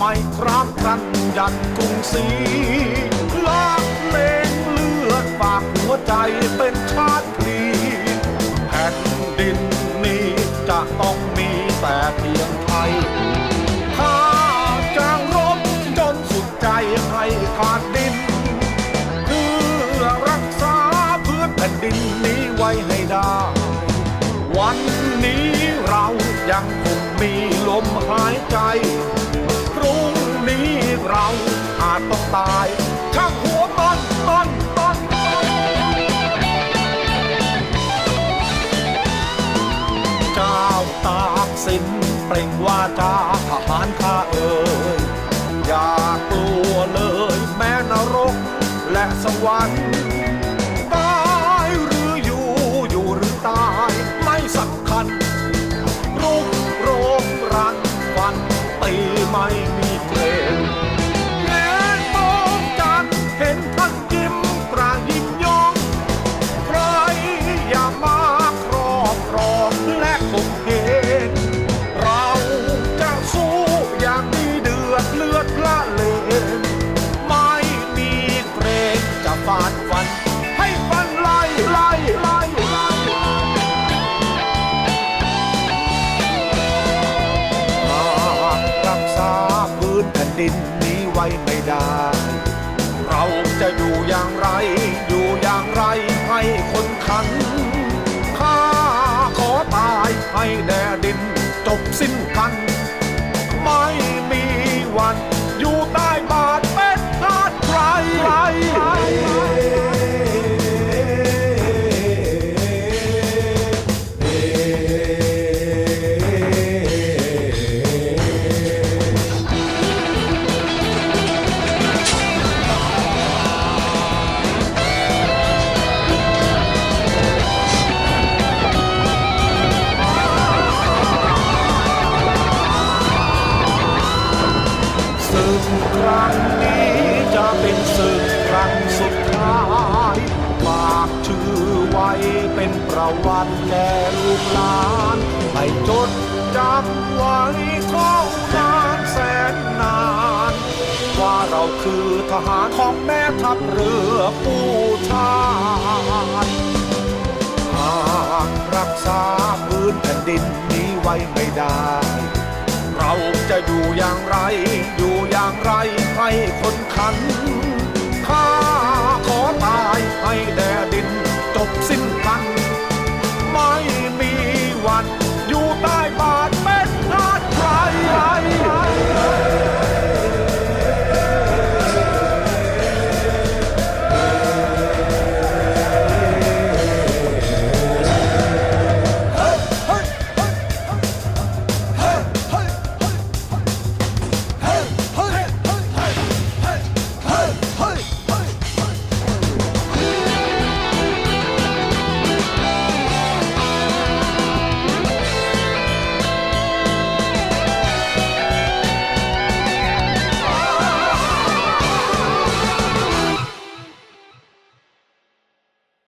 จักกันทร์กรุงศรีลากเลงเลือดฝากหัวใจเป็นชาติพลีแผ่นดินนี้จะต้องมีแต่เพียงไทยข้าจะรบจนสุดใจให้ขาดดิน เพื่อรักษาพื้นแผ่นดินนี้ไว้ให้ได้ วันนี้เรายังคงมีลมหายใจ นี้เราอาจต้องตายช่างหัวมันมันมันเจ้าตากสินเปล่งว่าจาทหารข้าเอ่ยอย่ากลัวเลยแม้นรกและสวรรค์ ดินนี้ไว้ไม่ได้ เราจะอยู่อย่างไร อยู่อย่างไรให้คนขัน ข้าขอตายให้แด่ดินจบสิ้นกัน ประวัติแก่ลูกหลานให้จดจำไว้ท่องนานแสนนาน ว่าเราคือทหารของแม่ทัพเรือผู้ชาญหากรักษาพื้นแผ่นดินนี้ไว้ไม่ได้ เราจะอยู่อย่างไร อยู่อย่างไรให้คนขัน